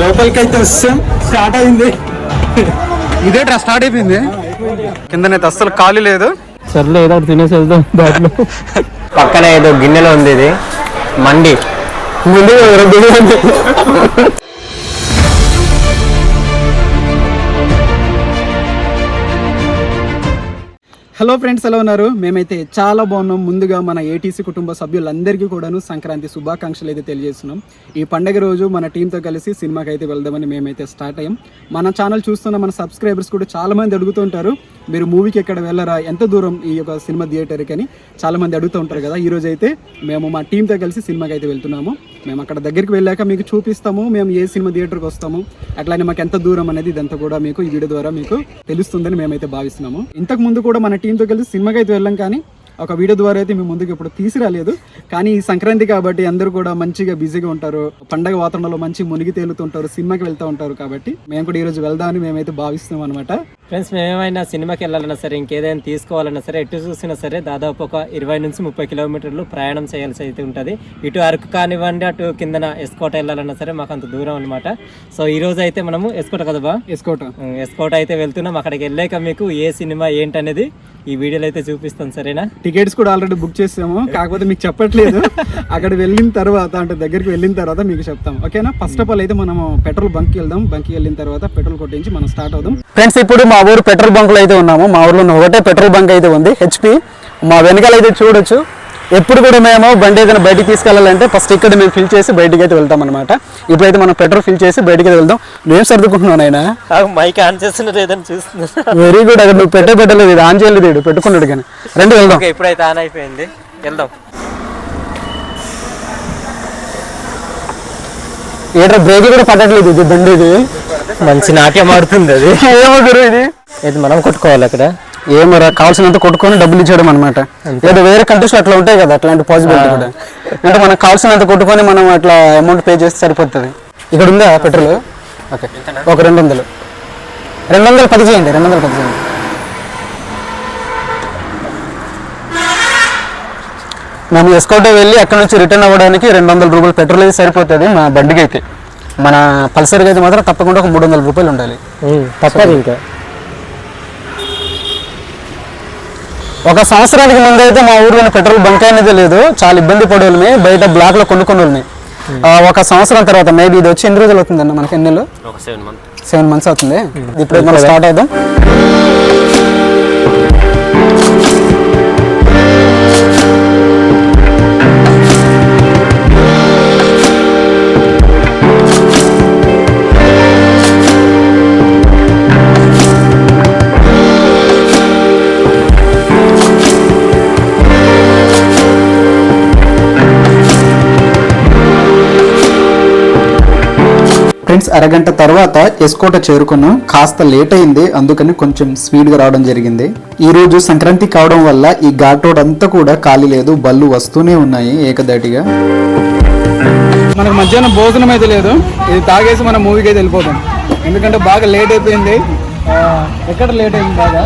లోపలికి అయితే వస్తాం స్టార్ట్ అయింది. ఇదే డ్రెస్ స్టార్ట్ అయిపోయింది. కిందనైతే అస్సలు ఖాళీ లేదు. సర్లే ఏదో ఒకటి తినేసి వెళ్దాం దాంట్లో పక్కన ఏదో గిన్నెలో ఉంది ఇది. మండి. ముందు హలో ఫ్రెండ్స్ ఎలా ఉన్నారు? మేమైతే చాలా బాగున్నాం. ముందుగా మన ఏటీసీ కుటుంబ సభ్యులందరికీ కూడాను సంక్రాంతి శుభాకాంక్షలు అయితే తెలియజేస్తున్నాం. ఈ పండగ రోజు మన టీంతో కలిసి సినిమాకి అయితే వెళ్దామని మేమైతే స్టార్ట్ అయ్యాం. మన ఛానల్ చూస్తున్న మన సబ్స్క్రైబర్స్ కూడా చాలామంది అడుగుతుంటారు మీరు మూవీకి ఎక్కడ వెళ్ళరా? ఎంత దూరం ఈ యొక్క సినిమా థియేటర్కి? అని చాలామంది అడుగుతూ ఉంటారు కదా. ఈరోజు అయితే మేము మా టీంతో కలిసి సినిమాకి అయితే వెళ్తున్నాము. మేము అక్కడ దగ్గరికి వెళ్ళాక మీకు చూపిస్తాము మేము ఏ సినిమా థియేటర్కి వస్తాము అట్లానే మాకు ఎంత దూరం అనేది ఇదంతా కూడా మీకు ఈ వీడియో ద్వారా మీకు తెలుస్తుందని మేమైతే భావిస్తున్నాము. ఇంతకు ముందు కూడా మన టీంతో కలిసి సినిమాకి అయితే వెళ్ళాం కానీ ఒక వీడియో ద్వారా అయితే మేము ముందుకు ఇప్పుడు తీసుకురాలేదు. కానీ ఈ సంక్రాంతి కాబట్టి అందరూ కూడా మంచిగా బిజీగా ఉంటారు పండగ వాతావరణంలో మంచి మునిగి తేలుతుంటారు సినిమాకి వెళ్తూ ఉంటారు కాబట్టి మేము కూడా ఈరోజు వెళ్దామని మేమైతే భావిస్తున్నాం అనమాట ఫ్రెండ్స్ మేమేమైనా సినిమాకి వెళ్ళాలన్నా సరే ఇంకేదైనా తీసుకోవాలన్నా సరే ఎటు చూసినా సరే దాదాపు ఒక ఇరవై నుంచి ముప్పై కిలోమీటర్లు ప్రయాణం చేయాల్సి అయితే ఉంటుంది. ఇటు అరకు కానివ్వండి అటు కిందన ఎస్కోట వెళ్ళాలన్నా సరే మాకు అంత దూరం అనమాట సో ఈ రోజు అయితే మనము ఎస్కోట కదా బా? ఎస్కోట. ఎస్కోట అయితే వెళ్తున్నాం. అక్కడికి వెళ్ళాక మీకు ఏ సినిమా ఏంటనేది ఈ వీడియోలో అయితే చూపిస్తాం సరేనా? టికెట్స్ కూడా ఆల్రెడీ బుక్ చేసాము. కాకపోతే మీకు చెప్పట్లేదు. అక్కడ వెళ్ళిన తర్వాత అంటే దగ్గరికి వెళ్ళిన తర్వాత మీకు చెప్తాం. ఓకేనా? ఫస్ట్ ఆఫ్ ఆల్ అయితే మనం పెట్రోల్ బంక్కి వెళ్దాం. బంక్కి వెళ్ళిన తర్వాత పెట్రోల్ కొట్టించి మనం స్టార్ట్ అవుదాం. ఫ్రెండ్స్ ఇప్పుడు మా ఊరు పెట్రోల్ బంకులో అయితే ఉన్నాము. మా ఊర్లో ఒకటే పెట్రోల్ బంక్ అయితే ఉంది హెచ్పి మా వెనకాల అయితే చూడొచ్చు. ఎప్పుడు కూడా మేము బండి ఏదైనా బయటికి తీసుకెళ్ళాలంటే ఫస్ట్ ఇక్కడ మేము ఫిల్ చేసి బయటికి అయితే వెళ్తాం అనమాట ఇప్పుడైతే మనం పెట్రోల్ ఫిల్ చేసి బయటికి అయితే వెళ్దాం. నువ్వేం సర్దుకుంటున్నావు ఆయన మైక్ ఆన్ చేస్తున్నారు ఏదైనా చూస్తున్నారు వెరీ గుడ్ అక్కడ నువ్వు పెట్టే పెట్టలేదు ఇది ఆన్ చేయలేదు పెట్టుకున్నాడు కానీ. రెండు వెళ్దాం. ఇప్పుడైతే ఆన్ అయిపోయింది. వెళ్దాం. ఏట్రా బ్రేక్ కూడా పట్టట్లేదు ఇది బండి ఇది మంచి నాట్యం ఆడుతుంది అది. ఏమో గురు ఇది? ఇది మనం కొట్టుకోవాలి అక్కడ? ఏమరా కావాల్సినంత కొట్టుకొని డబ్బులు ఇచ్చేయడం అనమాట లేదా వేరే కంట్రీస్ అట్లా ఉంటాయి కదా అట్లాంటి పాసిబిలిటీ కూడా. అంటే మనకు కావాల్సినంత కొట్టుకొని మనం అట్లా అమౌంట్ పే చేస్తే సరిపోతుంది. ఇక్కడ ఉందా పెట్రోల్? ఓకే. ఒక రెండు వందలు. రెండు వందలు పది చేయండి రెండు వందలు పది చేయండి మేము ఎస్కోటో వెళ్ళి అక్కడ నుంచి రిటర్న్ అవ్వడానికి రెండు వందల రూపాయలు పెట్రోల్ అయితే సరిపోతుంది మా బండికి అయితే మన పల్సర్కి అయితే మాత్రం తప్పకుండా ఒక మూడు వందల రూపాయలు ఉండాలి. తప్పదు ఇంకా. ఒక సంవత్సరానికి ముందు అయితే మా ఊర్లో పెట్రోల్ బంక్ అనేది లేదు. చాలా ఇబ్బంది పడేవాళ్ళమే బయట బ్లాక్లో కొనుక్కునే వాళ్ళని ఆ, ఒక సంవత్సరం తర్వాత మేబీ ఇది వచ్చి ఎన్ని రోజులు అవుతుందన్న మనకి ఎన్ని నెలలు? సెవెన్ మంత్ సెవెన్ మంత్స్ అవుతుంది. ఇప్పుడు మనం స్టార్ట్ అవుదాం ఫ్రెండ్స్ అరగంట తర్వాత ఎస్కోట చేరుకున్నాం. కాస్త లేట్ అయింది. అందుకని కొంచెం స్పీడ్గా రావడం జరిగింది. ఈ రోజు సంక్రాంతి కావడం వల్ల ఈ ఘాట్ రోడ్ అంతా కూడా ఖాళీ లేదు. బళ్ళు వస్తూనే ఉన్నాయి ఏకదాటిగా. మనకు మధ్యాహ్నం భోజనం అయితే లేదు. ఇది తాగేసి మనం మూవీకి అయితే వెళ్ళిపోతాం. ఎందుకంటే బాగా లేట్ అయిపోయింది. ఎక్కడ లేట్ అయింది బాగా?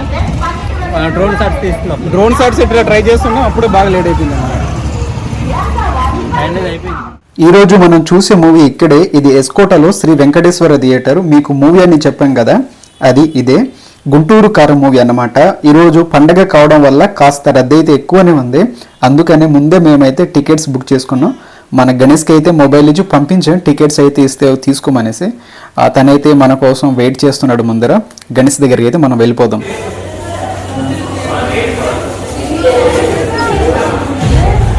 డ్రోన్ షాట్ తీస్తున్నాం డ్రోన్ షాట్స్ ఇట్లా ట్రై చేస్తున్నాం. అప్పుడే బాగా లేట్ అయిపోయింది. అయిపోయింది. ఈరోజు మనం చూసే మూవీ ఇక్కడే. ఇది ఎస్కోటలో శ్రీ వెంకటేశ్వర థియేటర్. మీకు మూవీ అని చెప్పాం కదా అది ఇదే. గుంటూరు కారం మూవీ అన్నమాట. ఈరోజు పండగ కావడం వల్ల కాస్త రద్దీ అయితే ఎక్కువనే ఉంది. అందుకనే ముందే మేమైతే టికెట్స్ బుక్ చేసుకున్నాం. మన గణేష్కి అయితే మొబైల్ ఇచ్చి పంపించాం. టికెట్స్ అయితే ఇస్తే తీసుకోమనేసి. తనైతే మన కోసం వెయిట్ చేస్తున్నాడు ముందర. గణేష్ దగ్గరికి అయితే మనం వెళ్ళిపోదాం.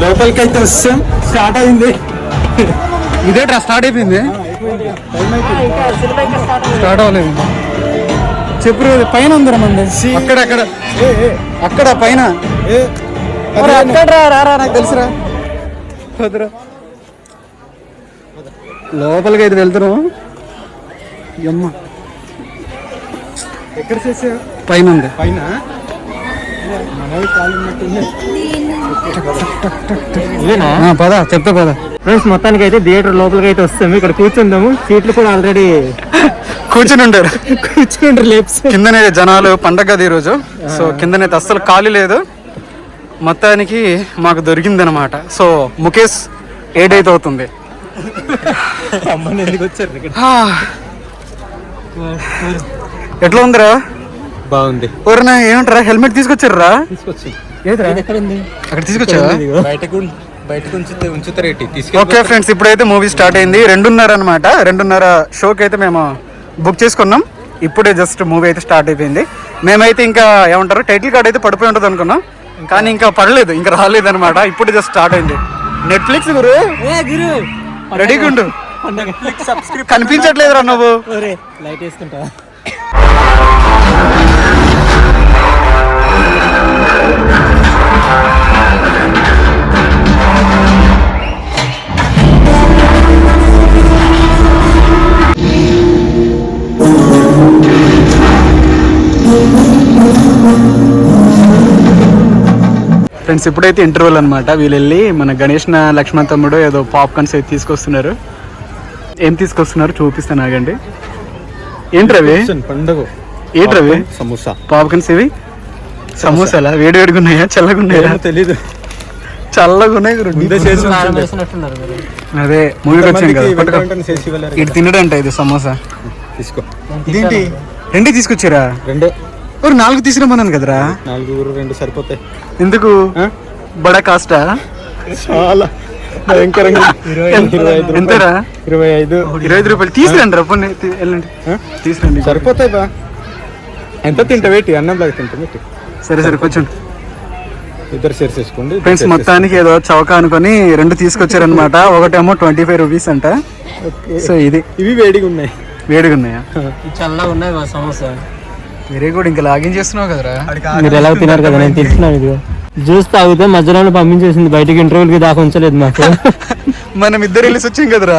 లోపలికి అయితే వస్తాం. స్టార్ట్ అయింది. ఇదే డ్రెస్ స్టార్ట్ అయిపోయింది. స్టార్ట్ అవ్వలేదు. చెప్పు పైన ఉందిరా మంది అక్కడ అక్కడ అక్కడ పైన. అక్కడ రారా నాకు తెలుసురా. వద్దురా లోపలికి అయితే వెళ్తున్నాం అమ్మ ఎక్కడ చేసా పైన ఉంది. పైన? పద చెప్తా పద. ఫ్రెండ్స్ మొత్తానికి అయితే థియేటర్ లోపలికి అయితే వస్తాము. ఇక్కడ కూర్చుందాము. సీట్లు కూడా ఆల్రెడీ కూర్చుని ఉంటారు. కూర్చుంటారు లేప్స్. కిందనే జనాలు పండగ కదా ఈరోజు. సో కిందనైతే అస్సలు ఖాళీ లేదు. మొత్తానికి మాకు దొరికింది అనమాట సో ముఖేష్ ఏడ్ అయితే అవుతుంది. ఎందుకు వచ్చారు ఇక్కడ హా. ఎట్లా ఉందిరా? బాగుంది. ఎవరన్నా ఏమంటారా? హెల్మెట్ తీసుకొచ్చారా? తీసుకొచ్చి. ఏదిరా ఎక్కడ ఉంది అక్కడ తీసుకొచ్చావా? బయటకు బయటకు ఉంచితే ఉంచుతారేటి ఓకే ఫ్రెండ్స్ ఇప్పుడైతే మూవీ స్టార్ట్ అయింది. రెండున్నర అనమాట రెండున్నర షోకి అయితే మేము బుక్ చేసుకున్నాం. ఇప్పుడే జస్ట్ మూవీ అయితే స్టార్ట్ అయిపోయింది. మేమైతే ఇంకా ఏమంటారు టైటిల్ కార్డ్ అయితే పడిపోయి ఉంటుంది అనుకున్నాం. కానీ ఇంకా పడలేదు ఇంకా రాలేదు అనమాట ఇప్పుడు జస్ట్ స్టార్ట్ అయింది. నెట్ఫ్లిక్స్ గురు? గురు? రెడీగా ఉండు కనిపించట్లేదురా నువ్వు. లైట్ వేసుకుంటా. ఫ్రెండ్స్ ఇప్పుడైతే ఇంటర్వెల్ అనమాట వీళ్ళు వెళ్ళి మన గణేష్ నా లక్ష్మణ్ తమ్ముడు ఏదో పాప్కార్న్స్ అయితే తీసుకొస్తున్నారు. ఏం తీసుకొస్తున్నారు? చూపిస్తాను ఆగండి. ఏంటి రవి? పండుగ. ఏంటి రవి? సమోసా. పాప్కార్న్స్ ఇవి? సమోసాలా? వేడి వేడిగా ఉన్నాయా? చల్లగా ఉన్నాయా? తెలీదు. చల్లగా ఉన్నాయి అదే మూవీకి వచ్చాం కదా ఇటు తినడంట ఇది సమోసా. తీసుకో. రెండు తీసుకొచ్చారా? రెండే. ఒక నాలుగు తీసుకురమ్మన్నాను కదరా? నాలుగురు రెండు సరిపోతాయి. ఎందుకు? బడా కాస్టా? చాలా. భయంకరంగా. ఎంతరా? ఇరవై ఐదు. ఇరవై ఐదు రూపాయలు. తీసుకురండి రా వెళ్ళండి. తీసుకురండి. సరిపోతాయి బా. ఎంత తింటావేటి అన్నం లాగా తింటావేటి సరే సరే కొంచెం. ఇద్దరు షేర్ చేసుకోండి ఫ్రెండ్స్ మొత్తానికి ఏదో చౌక అనుకొని రెండు తీసుకొచ్చారనమాట ఒకటేమో ట్వంటీ ఫైవ్ రూపీస్ అంట. సో ఇది. ఇవి వేడిగా ఉన్నాయి వేడిగా ఉన్నాయా చల్లగా ఉన్నాయి సమోసా వెరీ గుడ్ ఇంకా లాగిన్ చేస్తున్నావు కదరా? మీరు ఎలా తిన్నారు కదా నేను తింటున్నాను ఇదిగో. జ్యూస్ తాగితే మధ్యలో పంపించేసింది బయటికి ఇంటర్వ్యూలకి దాకా ఉంచలేదు నాకు మనం ఇద్దరు వెళ్ళి వచ్చాం కదరా?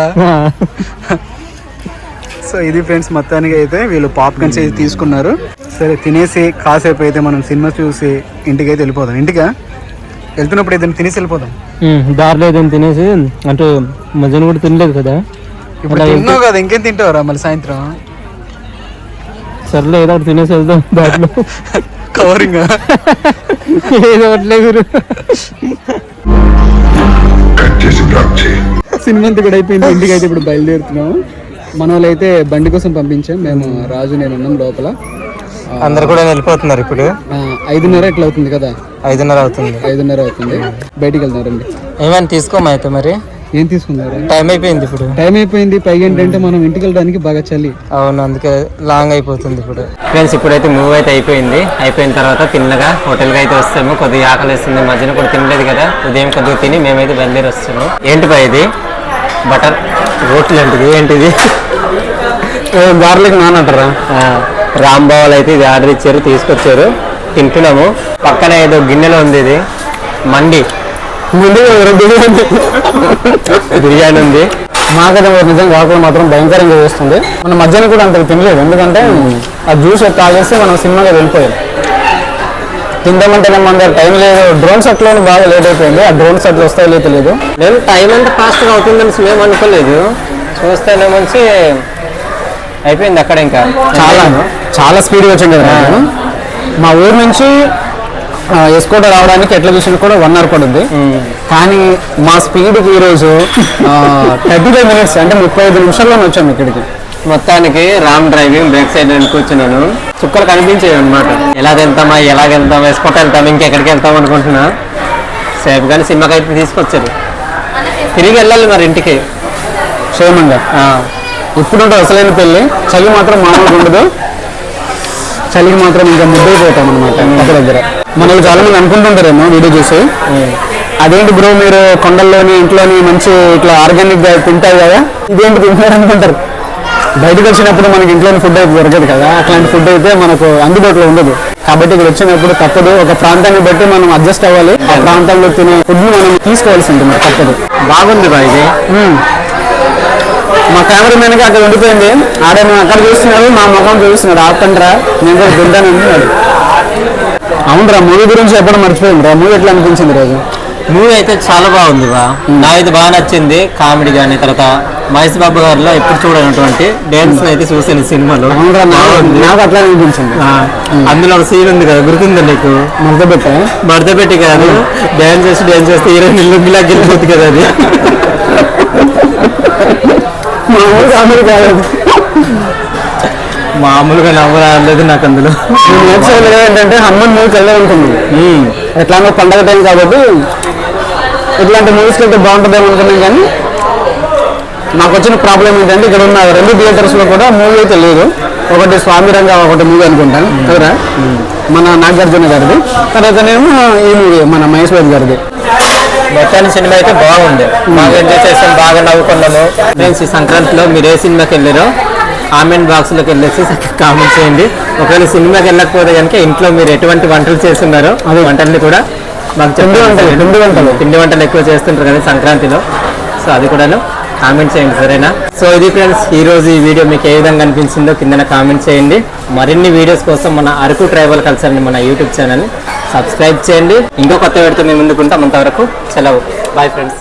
సో ఇది ఫ్రెండ్స్ మొత్తానికి అయితే వీళ్ళు పాప్కార్న్స్ అయితే తీసుకున్నారు. సరే తినేసి కాసేపు అయితే మనం సినిమా చూసి ఇంటికి అయితే వెళ్ళిపోదాం. ఇంటికా? వెళ్తున్నప్పుడు ఏదైనా తినేసి వెళ్ళిపోదాం. దారిలో ఏదైనా తినేసి అంటే మధ్యాహ్నం కూడా తినలేదు కదా. ఇప్పుడు తిన్నావు కదా ఇంకేం తింటావురా మళ్ళీ సాయంత్రం? సర్లే ఏదో ఒకటి తినేసి వెళ్దాం దాంట్లో కవరింగ్ ఏదో ఒకటిలే గురు. సినిమా అంతా కూడా అయిపోయింది ఇంటికి అయితే ఇప్పుడు బయలుదేరుతున్నాము మన వాళ్ళు అయితే బండి కోసం పంపించాం మేము రాజు నేను ఉన్నాం లోపల. అందరు కూడా వెళ్ళిపోతున్నారు ఇప్పుడు. ఐదున్నర ఇట్లా అవుతుంది కదా? ఐదున్నర అవుతుంది. ఐదున్నర అవుతుంది. బయటికి వెళ్తున్నారండి ఏమైనా తీసుకోమా అయితే మరి? ఏం తీసుకున్నారు? టైం అయిపోయింది ఇప్పుడు. టైం అయిపోయింది పైగా ఏంటంటే మనం ఇంటికి వెళ్ళడానికి బాగా చలి. అవును అందుకే లాంగ్ అయిపోతుంది ఇప్పుడు. ఫ్రెండ్స్ ఇప్పుడైతే మూవ్ అయితే అయిపోయింది. అయిపోయిన తర్వాత తిన్నగా హోటల్కి అయితే వస్తాము. కొద్దిగా ఆకలి వేస్తుంది మధ్యన కూడా తినలేదు కదా. ఉదయం కొద్దిగా తిని మేమైతే బయలుదేరి వస్తాము ఏంటి పా ఇది? బటర్. రోట్లు ఏంటిది ఏంటిది గార్లిక్ నాన్ అంటారా? రాంబావాలు అయితే ఇది ఆర్డర్ ఇచ్చారు తీసుకొచ్చారు. తింటున్నాము. పక్కన ఏదో గిన్నెలో ఉంది ఇది. మండి. ముందు బిర్యానీ. ఉంది. మాకైతే నిజంగా కాకుండా మాత్రం భయంకరంగా చేస్తుంది. మన మధ్యాహ్నం కూడా అంత తినలేదు. ఎందుకంటే ఆ జ్యూస్ తాగేసి మనం సినిమాగా వెళ్ళిపోయాం. తిందామంటే మన దగ్గర టైం లేదు. డ్రోన్ సెట్లో బాగా లేట్ అయిపోయింది. ఆ డ్రోన్ సెట్ వస్తాయో లేదో తెలియదు. మేము టైం అంతా ఫాస్ట్గా అవుతుందని మేము అనుకోలేదు. చూస్తేనే మంచి అయిపోయింది అక్కడ ఇంకా. చాలా చాలా స్పీడ్గా వచ్చింది. మా ఊరు నుంచి ఎస్కోట రావడానికి ఎట్లా చూసినా కూడా వన్ అవర్ పడుద్ది. కానీ మా స్పీడ్కి ఈరోజు థర్టీ ఫైవ్ మినిట్స్ అంటే ముప్పై ఐదు నిమిషాల్లో వచ్చాము ఇక్కడికి. మొత్తానికి రామ్ డ్రైవింగ్ బ్రేక్ సైడ్ కూర్చున్నాను. చుక్కలు కనిపించాయి అనమాట ఎలా వెళ్తామా ఎలా వెళ్తాం వేసుకుంటూ వెళ్తాం ఇంకెక్కడికి వెళ్తాం అనుకుంటున్నా. సేఫ్ కానీ సినిమాకి అయితే తీసుకొచ్చారు. తిరిగి వెళ్ళాలి మరి ఇంటికి. క్షేమంగా. ఇప్పుడు అసలైన పెళ్ళి. చలి మాత్రం మామూలుగా ఉండదు. చలికి మాత్రం ఇంకా ముద్దైపోతాం అనమాట ఇంటి దగ్గర. మనల్ని చాలా మంది అనుకుంటుంటారేమో వీడియో చూసి. అదేంటి బ్రో మీరు కొండల్లోని ఇంట్లోని మంచి ఇట్లా ఆర్గానిక్గా తింటారు కదా? ఇదేంటి తింటారు అనుకుంటారు? బయటకు వచ్చినప్పుడు మనకి ఇంట్లోని ఫుడ్ అయితే దొరకదు కదా? అట్లాంటి ఫుడ్ అయితే మనకు అందుబాటులో ఉండదు. కాబట్టి ఇక్కడ వచ్చినప్పుడు తప్పదు. ఒక ప్రాంతాన్ని బట్టి మనం అడ్జస్ట్ అవ్వాలి. ఆ ప్రాంతంలో తినే ఫుడ్ మనం తీసుకోవాల్సి ఉంటుంది. తప్పదు. బాగుంది బా ఇది. మా కెమెరామెన్కి అక్కడ ఉండిపోయింది. ఆడేమో అక్కడ చూస్తున్నాడు మా ముఖం చూస్తున్నాడు. ఆపండిరా నేను కూడా తింటాను అంటున్నాడు అవునరా మూవీ గురించి చెప్పడం మర్చిపోయింది రా. మూవీ ఎట్లా అనిపించింది రోజు? మూవీ అయితే చాలా బాగుంది బా నాకైతే బాగా నచ్చింది కామెడీ కానీ తర్వాత మహేష్ బాబు గారిలో ఎప్పుడు చూడనటువంటి డాన్స్ అయితే చూసాను సినిమాలో. నాకు అట్లా అనిపించింది. అందులో ఒక సీన్ ఉంది కదా గుర్తుందా నీకు? మడత పెట్టా భర్త పెట్టి కాదు డాన్స్ చేసి డాన్స్ చేస్తే హీరోయిన్ లుంగిలాగా వెళ్ళిపోతుంది కదా అది. మామూలు కామెడీ కాదు. మామూలుగా నవ్వు రాలేదు నాకు అందులో. ఏంటంటే హనుమాన్ మూవీకి వెళ్దాం అనుకున్నాం ఎట్లాగో పండగ టైం కాబట్టి ఇట్లాంటి మూవీస్కి వెళ్తే బాగుంటుందేమో అనుకున్నాం కానీ నాకు వచ్చిన ప్రాబ్లం ఏంటంటే ఇక్కడ ఉన్న రెండు థియేటర్స్లో కూడా మూవీ అయితే లేదు. ఒకటి స్వామి రంగ ఒకటి మూవీ అనుకుంటాను. ఎవరా మన నాగార్జున గారిది. తర్వాత నేమో ఈ మూవీ మన మహేష్ బాబు గారిది. మొత్తాన్ని సినిమా అయితే బాగుంది. బాగా ఎంజాయ్ చేసాం బాగా నవ్వుకున్నాము. ఫ్రెండ్స్ ఈ సంక్రాంతిలో మీరు ఏ సినిమాకి వెళ్ళారో కామెంట్ బాక్స్లోకి వెళ్ళేసి కామెంట్ చేయండి. ఒకవేళ సినిమాకి వెళ్ళకపోతే కనుక ఇంట్లో మీరు ఎటువంటి వంటలు చేస్తున్నారో అవి వంటల్ని కూడా మాకు పిండి వంటలు. పిండి వంటలు. పిండి వంటలు ఎక్కువ చేస్తుంటారు కదా సంక్రాంతిలో. సో అది కూడాను కామెంట్ చేయండి సరేనా? సో ఇది ఫ్రెండ్స్ ఈ రోజు ఈ వీడియో మీకు ఏ విధంగా అనిపించిందో కింద కామెంట్ చేయండి. మరిన్ని వీడియోస్ కోసం మన అరకు ట్రైబల్ కల్చర్ని మన యూట్యూబ్ ఛానల్ సబ్స్క్రైబ్ చేయండి. ఇంకో కొత్త వీడితో మేము ముందుకుంటాం అంతవరకు సెలవు. Bye friends